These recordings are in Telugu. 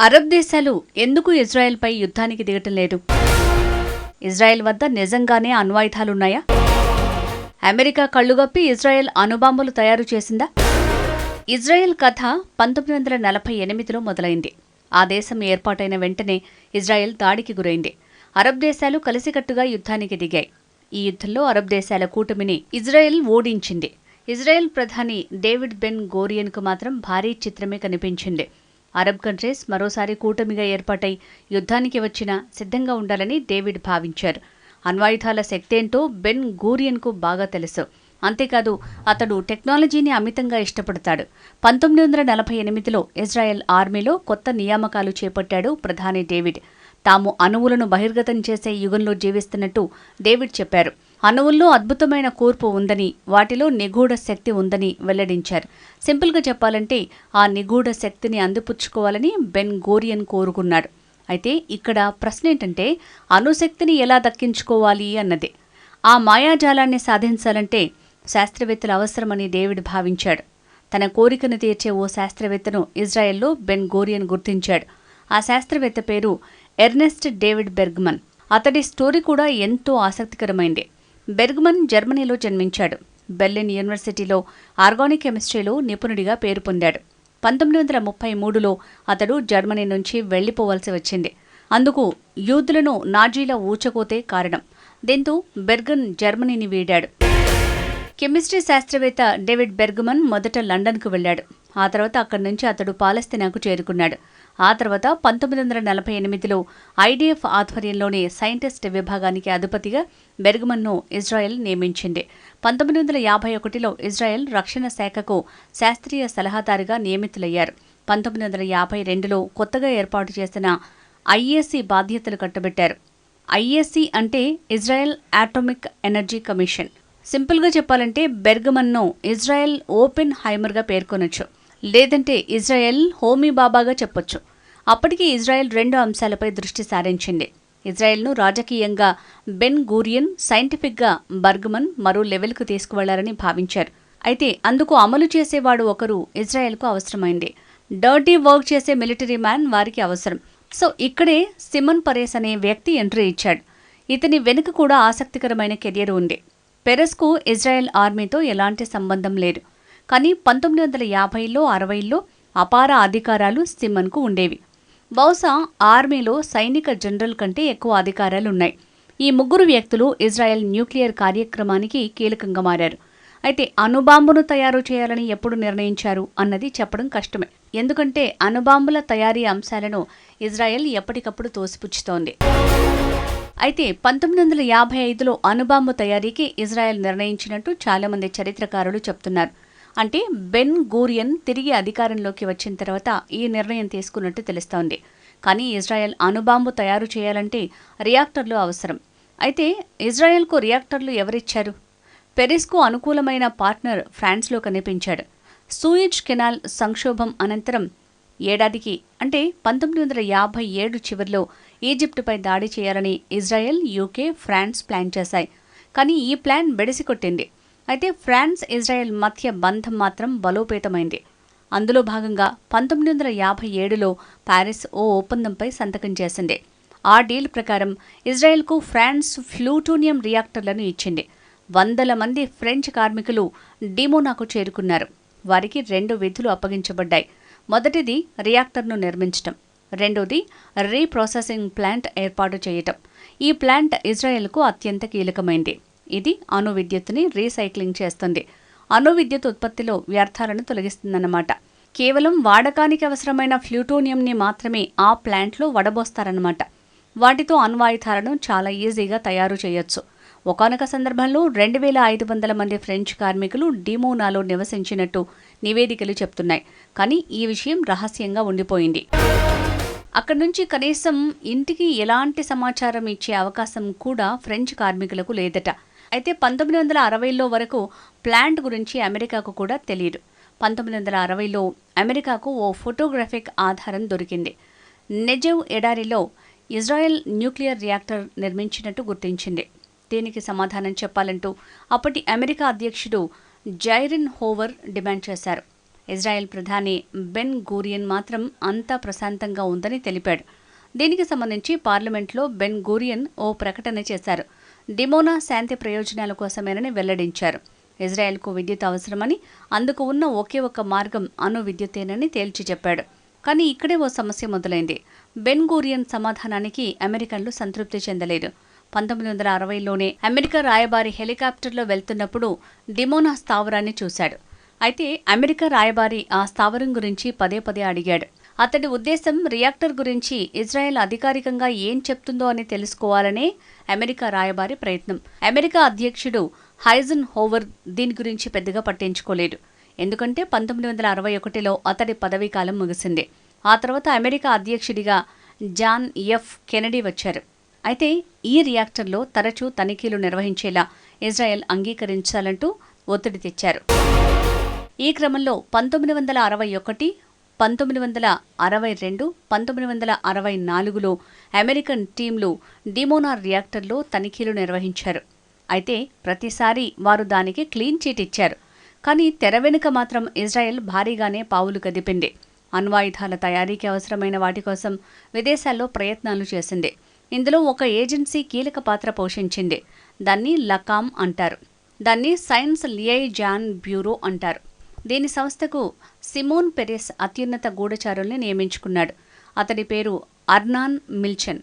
అరబ్ దేశాలు ఎందుకు ఇజ్రాయెల్పై యుద్ధానికి దిగటం లేదు? ఇజ్రాయెల్ వద్ద నిజంగానే అణ్వాయుధాలున్నాయా? అమెరికా కళ్ళుగప్పి ఇజ్రాయెల్ అణుబాంబులు తయారు చేసిందా? ఇజ్రాయెల్ కథ పంతొమ్మిది వందల నలభై ఎనిమిదిలో మొదలైంది. ఆ దేశం ఏర్పాటైన వెంటనే ఇజ్రాయెల్ దాడికి గురైంది. అరబ్ దేశాలు కలిసికట్టుగా యుద్ధానికి దిగాయి. ఈ యుద్ధంలో అరబ్ దేశాల కూటమిని ఇజ్రాయెల్ ఓడించింది. ఇజ్రాయెల్ ప్రధాని డేవిడ్ బెన్ గోరియన్కు మాత్రం భారీ చిత్రమే కనిపించింది. అరబ్ కంట్రీస్ మరోసారి కూటమిగా ఏర్పాటై యుద్ధానికి వచ్చినా సిద్ధంగా ఉండాలని డేవిడ్ భావించారు. అణ్వాయుధాల శక్తేంటో బెన్ గూరియన్కు బాగా తెలుసు. అంతేకాదు అతడు టెక్నాలజీని అమితంగా ఇష్టపడతాడు. పంతొమ్మిది వందల నలభై ఎనిమిదిలో ఇజ్రాయెల్ ఆర్మీలో కొత్త నియామకాలు చేపట్టాడు ప్రధాని డేవిడ్. తాము అణువులను బహిర్గతం చేసే యుగంలో జీవిస్తున్నట్టు డేవిడ్ చెప్పారు. అణువుల్లో అద్భుతమైన కూర్పు ఉందని వాటిలో నిగూఢ శక్తి ఉందని వెల్లడించారు. సింపుల్గా చెప్పాలంటే ఆ నిగూఢ శక్తిని అందిపుచ్చుకోవాలని బెన్ గోరియన్ కోరుకున్నాడు. అయితే ఇక్కడ ప్రశ్న ఏంటంటే అణుశక్తిని ఎలా దక్కించుకోవాలి అన్నది. ఆ మాయాజాలాన్ని సాధించాలంటే శాస్త్రవేత్తలు అవసరమని డేవిడ్ భావించాడు. తన కోరికను తీర్చే ఓ శాస్త్రవేత్తను ఇజ్రాయెల్లో బెన్ గోరియన్ గుర్తించాడు. ఆ శాస్త్రవేత్త పేరు ఎర్నెస్ట్ డేవిడ్ బెర్గ్మన్. అతడి స్టోరీ కూడా ఎంతో ఆసక్తికరమైంది. బెర్గ్మన్ జర్మనీలో జన్మించాడు. బెర్లిన్ యూనివర్సిటీలో ఆర్గానిక్ కెమిస్ట్రీలో నిపుణుడిగా పేరు పొందాడు. పంతొమ్మిది వందల ముప్పై మూడులో అతడు జర్మనీ నుంచి వెళ్ళిపోవలసి వచ్చింది. అందుకు యూదులను నాజీల ఊచకోతే కారణం. దీంతో బెర్గన్ జర్మనీని వీడాడు. కెమిస్ట్రీ శాస్త్రవేత్త డేవిడ్ బెర్గమన్ మొదట లండన్కు వెళ్ళాడు. ఆ తర్వాత అక్కడి నుంచి అతడు పాలస్తీనాకు చేరుకున్నాడు. ఆ తర్వాత పంతొమ్మిది వందల నలభై ఎనిమిదిలో ఐడిఎఫ్ ఆధ్వర్యంలోని సైంటిస్ట్ విభాగానికి అధిపతిగా బెర్గమన్ను ఇజ్రాయెల్ నియమించింది. పంతొమ్మిది వందల యాభై ఒకటిలో ఇజ్రాయెల్ రక్షణ శాఖకు శాస్త్రీయ సలహాదారుగా నియమితులయ్యారు. పంతొమ్మిది వందల యాభై రెండులో కొత్తగా ఏర్పాటు చేసిన ఐఏసీ బాధ్యతలు కట్టబెట్టారు. ఐఏసీ అంటే ఇజ్రాయెల్ ఆటోమిక్ ఎనర్జీ కమిషన్ సింపుల్గా చెప్పాలంటే బెర్గమన్ను ఇజ్రాయెల్ ఓపెన్ హైమర్గా పేర్కొనొచ్చు. లేదంటే ఇజ్రాయెల్ హోమీ బాబాగా చెప్పొచ్చు. అప్పటికి ఇజ్రాయెల్ రెండు అంశాలపై దృష్టి సారించింది. ఇజ్రాయెల్ను రాజకీయంగా బెన్ గూరియన్ సైంటిఫిక్గా బర్గ్మన్ మరో లెవెల్కు తీసుకువెళ్ళారని భావించారు. అయితే అందుకు అమలు చేసేవాడు ఒకరు ఇజ్రాయెల్కు అవసరమైంది. డర్టీ వర్క్ చేసే మిలిటరీ మ్యాన్ వారికి అవసరం. సో ఇక్కడే సిమన్ పరేస్ అనే వ్యక్తి ఎంట్రీ ఇచ్చాడు. ఇతని వెనుక కూడా ఆసక్తికరమైన కెరియర్ ఉంది. పెరస్కు ఇజ్రాయెల్ ఆర్మీతో ఎలాంటి సంబంధం లేదు. కానీ పంతొమ్మిది వందల యాభైలో అరవైలో అపార అధికారాలు సిమన్కు ఉండేవి. బహుశా ఆర్మీలో సైనిక జనరల్ కంటే ఎక్కువ అధికారాలు ఉన్నాయి ఈ ముగ్గురు వ్యక్తులు ఇజ్రాయెల్ న్యూక్లియర్ కార్యక్రమానికి కీలకంగా మారారు. అయితే అణుబాంబును తయారు చేయాలని ఎప్పుడు నిర్ణయించారు అన్నది చెప్పడం కష్టమే. ఎందుకంటే అణుబాంబుల తయారీ అంశాలను ఇజ్రాయెల్ ఎప్పటికప్పుడు తోసిపుచ్చుతోంది. అయితే పంతొమ్మిది వందల యాభై ఐదులో అణుబాంబు తయారీకి ఇజ్రాయెల్ నిర్ణయించినట్టు చాలామంది చరిత్రకారులు చెప్తున్నారు. అంటే బెన్ గూరియన్ తిరిగి అధికారంలోకి వచ్చిన తర్వాత ఈ నిర్ణయం తీసుకున్నట్టు తెలుస్తోంది. కానీ ఇజ్రాయెల్ అణుబాంబు తయారు చేయాలంటే రియాక్టర్లు అవసరం. అయితే ఇజ్రాయెల్కు రియాక్టర్లు ఎవరిచ్చారు? పెరిస్కు అనుకూలమైన పార్ట్నర్ ఫ్రాన్స్లో కనిపించాడు. సూయిజ్ కెనాల్ సంక్షోభం అనంతరం ఏడాదికి అంటే పంతొమ్మిది వందల యాభై ఏడు చివరిలో ఈజిప్టుపై దాడి చేయాలని ఇజ్రాయెల్ యూకే ఫ్రాన్స్ ప్లాన్ చేశాయి. కానీ ఈ ప్లాన్ బెడిసికొట్టింది అయితే ఫ్రాన్స్ ఇజ్రాయెల్ మధ్య బంధం మాత్రం బలోపేతమైంది. అందులో భాగంగా పంతొమ్మిది వందల యాభై ఏడులో ప్యారిస్ ఓ ఒప్పందంపై సంతకం చేసింది. ఆ డీల్ ప్రకారం ఇజ్రాయెల్కు ఫ్రాన్స్ ఫ్లూటోనియం రియాక్టర్లను ఇచ్చింది. వందల మంది ఫ్రెంచ్ కార్మికులు డిమోనాకు చేరుకున్నారు. వారికి రెండు విధులు అప్పగించబడ్డాయి. మొదటిది రియాక్టర్ను నిర్మించటం. రెండోది రీప్రాసెసింగ్ ప్లాంట్ ఏర్పాటు చేయటం. ఈ ప్లాంట్ ఇజ్రాయెల్కు అత్యంత కీలకమైంది. ఇది అణు విద్యుత్తుని రీసైక్లింగ్ చేస్తుంది. అణు విద్యుత్ ఉత్పత్తిలో వ్యర్థాలను తొలగిస్తుందన్నమాట. కేవలం వాడకానికి అవసరమైన ఫ్లూటోనియంని మాత్రమే ఆ ప్లాంట్లో వడబోస్తారన్నమాట. వాటితో అణ్వాయుధాలను చాలా ఈజీగా తయారు చేయొచ్చు. ఒకనొక సందర్భంలో రెండు వేల ఐదు వందల మంది ఫ్రెంచ్ కార్మికులు డిమోనాలో నివసించినట్టు నివేదికలు చెప్తున్నాయి. కానీ ఈ విషయం రహస్యంగా ఉండిపోయింది. అక్కడి నుంచి కనీసం ఇంటికి ఎలాంటి సమాచారం ఇచ్చే అవకాశం కూడా ఫ్రెంచ్ కార్మికులకు లేదట. అయితే పంతొమ్మిది వందల అరవైలో వరకు ప్లాంట్ గురించి అమెరికాకు కూడా తెలియదు పంతొమ్మిది వందల అరవైలో అమెరికాకు ఓ ఫోటోగ్రాఫిక్ ఆధారం దొరికింది. నెజెవ్ ఎడారిలో ఇజ్రాయెల్ న్యూక్లియర్ రియాక్టర్ నిర్మించినట్టు గుర్తించింది. దీనికి సమాధానం చెప్పాలంటూ అప్పటి అమెరికా అధ్యక్షుడు జైరిన్ హోవర్ డిమాండ్ చేశారు. ఇజ్రాయెల్ ప్రధాని బెన్ గూరియన్ మాత్రం అంతా ప్రశాంతంగా ఉందని తెలిపాడు. దీనికి సంబంధించి పార్లమెంట్లో బెన్ గూరియన్ ఓ ప్రకటన చేశారు. డిమోనా శాంతి ప్రయోజనాల కోసమేనని వెల్లడించారు. ఇజ్రాయెల్కు విద్యుత్ అవసరమని అందుకు ఉన్న ఒకే ఒక మార్గం అణు విద్యుత్తేనని తేల్చి చెప్పాడు. కానీ ఇక్కడే ఓ సమస్య మొదలైంది. బెన్ గూరియన్ సమాధానానికి అమెరికన్లు సంతృప్తి చెందలేదు. పంతొమ్మిది వందల అరవైలోనే అమెరికా రాయబారి హెలికాప్టర్లో వెళ్తున్నప్పుడు డిమోనా స్థావరాన్ని చూశాడు. అయితే అమెరికా రాయబారి ఆ స్థావరం గురించి పదే పదే అడిగాడు. అతడి ఉద్దేశం రియాక్టర్ గురించి ఇజ్రాయెల్ అధికారికంగా ఏం చెప్తుందో అని తెలుసుకోవాలనే అమెరికా రాయబారి ప్రయత్నం. అమెరికా అధ్యక్షుడు హైజన్ హోవర్ దీని గురించి పెద్దగా పట్టించుకోలేదు. ఎందుకంటే పంతొమ్మిది వందల అరవై ఒకటిలో అతడి పదవీ కాలం ముగిసింది. ఆ తర్వాత అమెరికా అధ్యక్షుడిగా జాన్ ఎఫ్ కెనడీ వచ్చారు. అయితే ఈ రియాక్టర్లో తరచూ తనిఖీలు నిర్వహించేలా ఇజ్రాయెల్ అంగీకరించాలంటూ ఒత్తిడి తెచ్చారు. ఈ క్రమంలో పంతొమ్మిది వందల అరవై ఒకటి పంతొమ్మిది వందల అరవై రెండు పంతొమ్మిది వందల అరవై నాలుగులో అమెరికన్ టీంలు డిమోనార్ రియాక్టర్లో తనిఖీలు నిర్వహించారు. అయితే ప్రతిసారి వారు దానికి క్లీన్ చీట్ ఇచ్చారు. కానీ తెర వెనుక మాత్రం ఇజ్రాయెల్ భారీగానే పావులు కదిపింది. అణ్వాయుధాల తయారీకి అవసరమైన వాటి కోసం విదేశాల్లో ప్రయత్నాలు చేసింది. ఇందులో ఒక ఏజెన్సీ కీలక పాత్ర పోషించింది. దాన్ని లకామ్ అంటారు. దాన్ని సైన్స్ లియైజాన్ బ్యూరో అంటారు. దీని సంస్థకు సిమోన్ పెరెస్ అత్యున్నత గూఢచారుల్ని నియమించుకున్నాడు. అతడి పేరు అర్నాన్ మిల్చన్.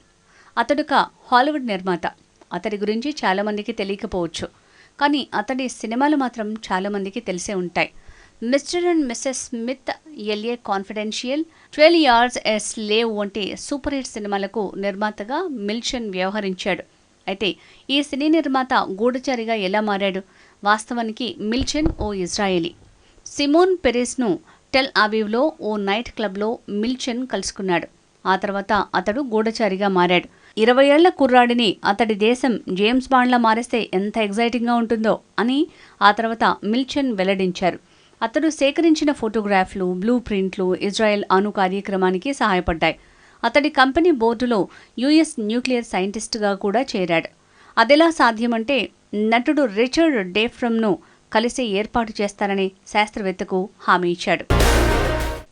అతడుక హాలీవుడ్ నిర్మాత. అతడి గురించి చాలామందికి తెలియకపోవచ్చు. కానీ అతడి సినిమాలు మాత్రం చాలామందికి తెలిసే ఉంటాయి. Mr and Mrs Smith L A confidential twelve years a slave వంటి సూపర్ హిట్ సినిమాలకు నిర్మాతగా మిల్చెన్ వ్యవహరించాడు. అయితే ఈ సినీ నిర్మాత గూఢచారిగా ఎలా మారాడు? వాస్తవానికి మిల్చన్ ఓ ఇజ్రాయేలీ. సిమోన్ పెరెస్ను టెల్ ఆవివ్లో ఓ నైట్ క్లబ్లో మిల్చెన్ కలుసుకున్నాడు. ఆ తర్వాత అతడు గూఢచారిగా మారాడు. ఇరవై ఏళ్ళ కుర్రాడిని అతడి దేశం జేమ్స్ బాండ్లా మారేస్తే ఎంత ఎగ్జైటింగ్గా ఉంటుందో అని ఆ తర్వాత మిల్చెన్ వెల్లడించారు. అతడు సేకరించిన ఫోటోగ్రాఫ్లు బ్లూ ప్రింట్లు ఇజ్రాయెల్ అణు కార్యక్రమానికి సహాయపడ్డాయి. అతడి కంపెనీ బోర్డులో యుఎస్ న్యూక్లియర్ సైంటిస్ట్గా కూడా చేరాడు. అదెలా సాధ్యమంటే నటుడు రిచర్డ్ డేఫ్రమ్ను కలిసి ఏర్పాటు చేస్తారని శాస్త్రవేత్తకు హామీ ఇచ్చాడు.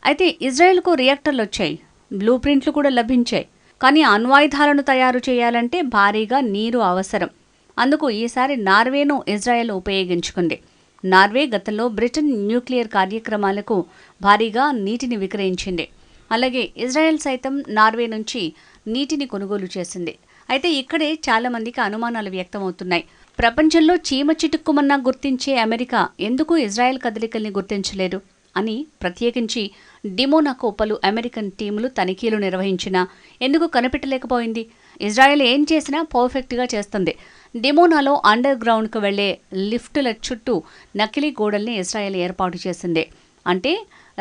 అయితే ఇజ్రాయెల్కు రియాక్టర్లు వచ్చాయి. బ్లూ ప్రింట్లు కూడా లభించాయి. కానీ అణ్వాయుధాలను తయారు చేయాలంటే భారీగా నీరు అవసరం. అందుకు ఈసారి నార్వేను ఇజ్రాయెల్ ఉపయోగించుకుంది. నార్వే గతంలో బ్రిటన్ న్యూక్లియర్ కార్యక్రమాలకు భారీగా నీటిని విక్రయించింది. అలాగే ఇజ్రాయెల్ సైతం నార్వే నుంచి నీటిని కొనుగోలు చేసింది. అయితే ఇక్కడే చాలామందికి అనుమానాలు వ్యక్తమవుతున్నాయి. ప్రపంచంలో చీమ చిటుక్కుమన్నా గుర్తించే అమెరికా ఎందుకు ఇజ్రాయెల్ కదలికల్ని గుర్తించలేదు అని ప్రత్యేకించి డిమోనాకు పలు అమెరికన్ టీములు తనిఖీలు నిర్వహించినా ఎందుకు కనిపెట్టలేకపోయింది? ఇజ్రాయెల్ ఏం చేసినా పర్ఫెక్ట్గా చేస్తుంది. డిమోనాలో అండర్ గ్రౌండ్కు వెళ్ళే లిఫ్టుల చుట్టూ నకిలీ గోడల్ని ఇజ్రాయెల్ ఏర్పాటు చేసింది. అంటే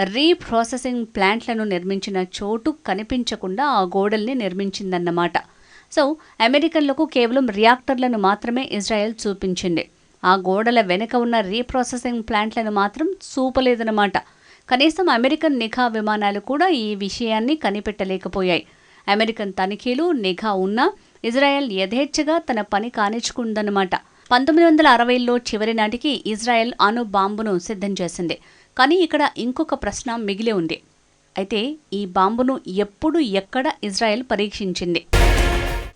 రీప్రాసెసింగ్ ప్లాంట్లను నిర్మించిన చోటు కనిపించకుండా ఆ గోడల్ని నిర్మించిందన్నమాట. సో అమెరికన్లకు కేవలం రియాక్టర్లను మాత్రమే ఇజ్రాయెల్ చూపించింది. ఆ గోడల వెనుక ఉన్న రీప్రాసెసింగ్ ప్లాంట్లను మాత్రం చూపలేదన్నమాట. కనీసం అమెరికన్ నిఘా విమానాలు కూడా ఈ విషయాన్ని కనిపెట్టలేకపోయాయి. అమెరికన్ తనిఖీలు నిఘా ఉన్నా ఇజ్రాయెల్ యథేచ్ఛగా తన పని కానిచ్చుకుందన్నమాట. పంతొమ్మిది వందల అరవైలో చివరి నాటికి ఇజ్రాయెల్ అణు బాంబును సిద్ధం చేసింది. కానీ ఇక్కడ ఇంకొక ప్రశ్న మిగిలి ఉంది. అయితే ఈ బాంబును ఎప్పుడు ఎక్కడ ఇజ్రాయెల్ పరీక్షించింది?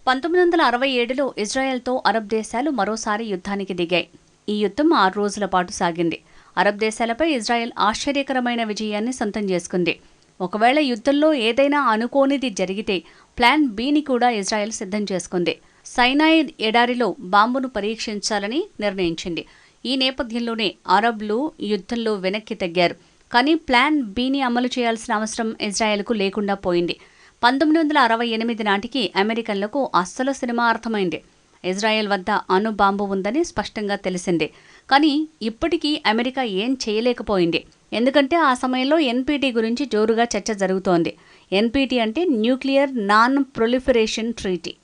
పంతొమ్మిది వందల అరవై ఏడులో ఇజ్రాయెల్తో అరబ్ దేశాలు మరోసారి యుద్ధానికి దిగాయి. ఈ యుద్ధం ఆరు రోజుల పాటు సాగింది. అరబ్ దేశాలపై ఇజ్రాయెల్ ఆశ్చర్యకరమైన విజయాన్ని సొంతం చేసుకుంది. ఒకవేళ యుద్ధంలో ఏదైనా అనుకోనిది జరిగితే ప్లాన్ బిని కూడా ఇజ్రాయెల్ సిద్ధం చేసుకుంది. సైనాయి ఎడారిలో బాంబును పరీక్షించాలని నిర్ణయించింది. ఈ నేపథ్యంలోనే అరబ్లు యుద్ధంలో వెనక్కి తగ్గారు. కానీ ప్లాన్ బిని అమలు చేయాల్సిన అవసరం ఇజ్రాయెల్కు లేకుండా పోయింది. పంతొమ్మిది వందల అరవై ఎనిమిది నాటికి అమెరికన్లకు అస్సలు సినిమా అర్థమైంది. ఇజ్రాయెల్ వద్ద అణు బాంబు ఉందని స్పష్టంగా తెలిసింది. కానీ ఇప్పటికీ అమెరికా ఏం చేయలేకపోయింది. ఎందుకంటే ఆ సమయంలో ఎన్పీటీ గురించి జోరుగా చర్చ జరుగుతోంది. ఎన్పీటీ అంటే న్యూక్లియర్ నాన్ ప్రొలిఫరేషన్ ట్రీటీ.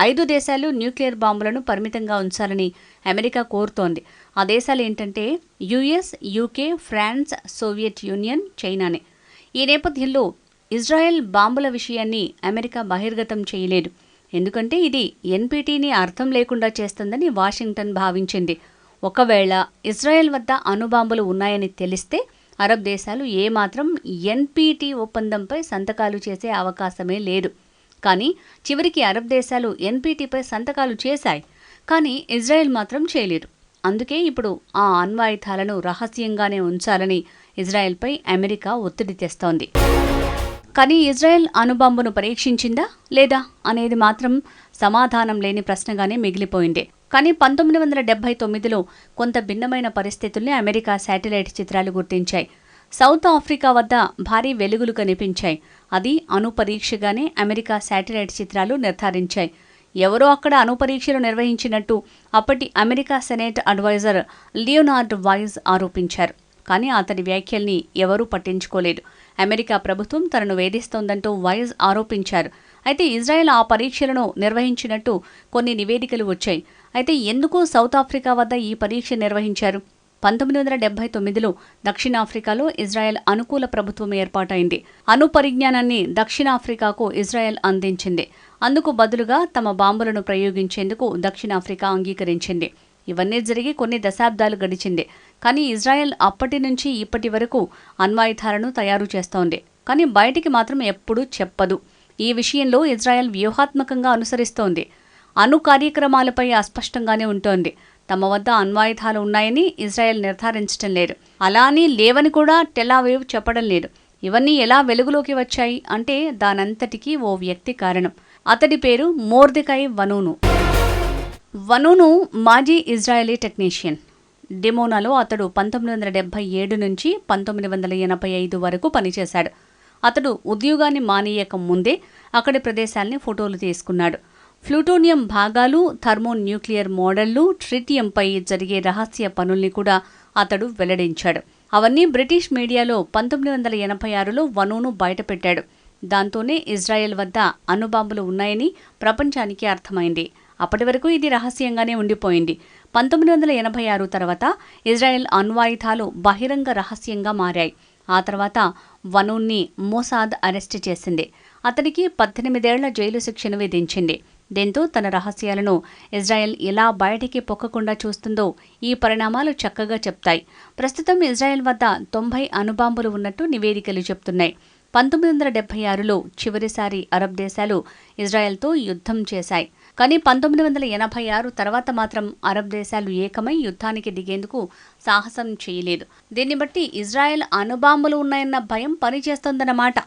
ఐదు దేశాలు న్యూక్లియర్ బాంబులను పరిమితంగా ఉంచాలని అమెరికా కోరుతోంది. ఆ దేశాలు ఏంటంటే US UK France Soviet Union చైనానే. ఈ నేపథ్యంలో ఇజ్రాయెల్ బాంబుల విషయాన్ని అమెరికా బహిర్గతం చేయలేదు. ఎందుకంటే ఇది ఎన్పిటీని అర్థం లేకుండా చేస్తుందని వాషింగ్టన్ భావించింది. ఒకవేళ ఇజ్రాయెల్ వద్ద అణుబాంబులు ఉన్నాయని తెలిస్తే అరబ్ దేశాలు ఏమాత్రం ఎన్పిటి ఒప్పందంపై సంతకాలు చేసే అవకాశమే లేదు. కానీ చివరికి అరబ్ దేశాలు ఎన్పిటీపై సంతకాలు చేశాయి. కానీ ఇజ్రాయెల్ మాత్రం చేయలేదు. అందుకే ఇప్పుడు ఆ అణ్వాయుధాలను రహస్యంగానే ఉంచాలని ఇజ్రాయెల్పై అమెరికా ఒత్తిడి తెస్తోంది. కానీ ఇజ్రాయెల్ అణుబాంబును పరీక్షించిందా లేదా అనేది మాత్రం సమాధానం లేని ప్రశ్నగానే మిగిలిపోయింది. కానీ పంతొమ్మిది వందల డెబ్బై తొమ్మిదిలో కొంత భిన్నమైన పరిస్థితుల్ని అమెరికా శాటిలైట్ చిత్రాలు గుర్తించాయి. సౌత్ ఆఫ్రికా వద్ద భారీ వెలుగులు కనిపించాయి. అది అణుపరీక్షగానే అమెరికా శాటిలైట్ చిత్రాలు నిర్ధారించాయి. ఎవరో అక్కడ అణుపరీక్షలు నిర్వహించినట్టు అప్పటి America senate advisor Leonard Weiss ఆరోపించారు. కానీ అతని వ్యాఖ్యల్ని ఎవరూ పట్టించుకోలేదు. అమెరికా ప్రభుత్వం తనను వేధిస్తోందంటూ వైజ్ ఆరోపించారు. అయితే ఇజ్రాయెల్ ఆ పరీక్షలను నిర్వహించినట్టు కొన్ని నివేదికలు వచ్చాయి. అయితే ఎందుకు సౌత్ ఆఫ్రికా వద్ద ఈ పరీక్ష నిర్వహించారు? పంతొమ్మిది వందల డెబ్బై తొమ్మిదిలో దక్షిణాఫ్రికాలో ఇజ్రాయెల్ అనుకూల ప్రభుత్వం ఏర్పాటైంది. అణు పరిజ్ఞానాన్ని దక్షిణాఫ్రికాకు ఇజ్రాయెల్ అందించింది. అందుకు బదులుగా తమ బాంబులను ప్రయోగించేందుకు దక్షిణాఫ్రికా అంగీకరించింది. ఇవన్నీ జరిగి కొన్ని దశాబ్దాలు గడిచింది. కానీ ఇజ్రాయెల్ అప్పటి నుంచి ఇప్పటి వరకు అణ్వాయుధాలను తయారు చేస్తోంది. కానీ బయటికి మాత్రం ఎప్పుడూ చెప్పదు. ఈ విషయంలో ఇజ్రాయెల్ వ్యూహాత్మకంగా అనుసరిస్తోంది. అణు కార్యక్రమాలపై అస్పష్టంగానే ఉంటోంది. తమ వద్ద అణ్వాయుధాలు ఉన్నాయని ఇజ్రాయెల్ నిర్ధారించడం లేదు. అలా అని లేవని కూడా టెలావేవ్ చెప్పడం లేదు. ఇవన్నీ ఎలా వెలుగులోకి వచ్చాయి అంటే దానంతటికీ ఓ వ్యక్తి కారణం. అతడి పేరు మోర్దికై వనూను. వనూను మాజీ ఇజ్రాయలీ టెక్నీషియన్. డిమోనాలో అతడు పంతొమ్మిది వందల డెబ్బై ఏడు నుంచి పంతొమ్మిది వందల ఎనభై ఐదు వరకు పనిచేశాడు. అతడు ఉద్యోగాన్ని మానేయక ముందే అక్కడి ప్రదేశాల్ని ఫోటోలు తీసుకున్నాడు. ప్లూటోనియం భాగాలు థర్మో న్యూక్లియర్ మోడళ్ళు ట్రిటియంపై జరిగే రహస్య పనుల్ని కూడా అతడు వెల్లడించాడు. అవన్నీ బ్రిటిష్ మీడియాలో పంతొమ్మిది వందల ఎనభై ఆరులో వనూను బయటపెట్టాడు. దాంతోనే ఇజ్రాయెల్ వద్ద అణుబాంబులు ఉన్నాయని ప్రపంచానికి అర్థమైంది. అప్పటి వరకు ఇది రహస్యంగానే ఉండిపోయింది. పంతొమ్మిది వందల ఎనభై ఆరు తర్వాత ఇజ్రాయెల్ అణ్వాయుధాలు బహిరంగ రహస్యంగా మారాయి. ఆ తర్వాత వనూన్ని మోసాద్ అరెస్టు చేసింది. అతనికి పద్దెనిమిదేళ్ళ జైలు శిక్షను విధించింది. దీంతో తన రహస్యాలను ఇజ్రాయెల్ ఎలా బయటికి పొక్కకుండా చూస్తుందో ఈ పరిణామాలు చక్కగా చెప్తాయి. ప్రస్తుతం ఇజ్రాయెల్ వద్ద తొంభై అణుబాంబులు ఉన్నట్టు నివేదికలు చెప్తున్నాయి. పంతొమ్మిది వందల డెబ్బై ఆరులో చివరిసారి అరబ్ దేశాలు ఇజ్రాయెల్తో యుద్ధం చేశాయి. కానీ పంతొమ్మిది వందల ఎనభై ఆరు తర్వాత మాత్రం అరబ్ దేశాలు ఏకమై యుద్ధానికి దిగేందుకు సాహసం చేయలేదు. దీన్ని బట్టి ఇజ్రాయెల్ అణుబాంబులు ఉన్నాయన్న భయం పనిచేస్తోందన్నమాట.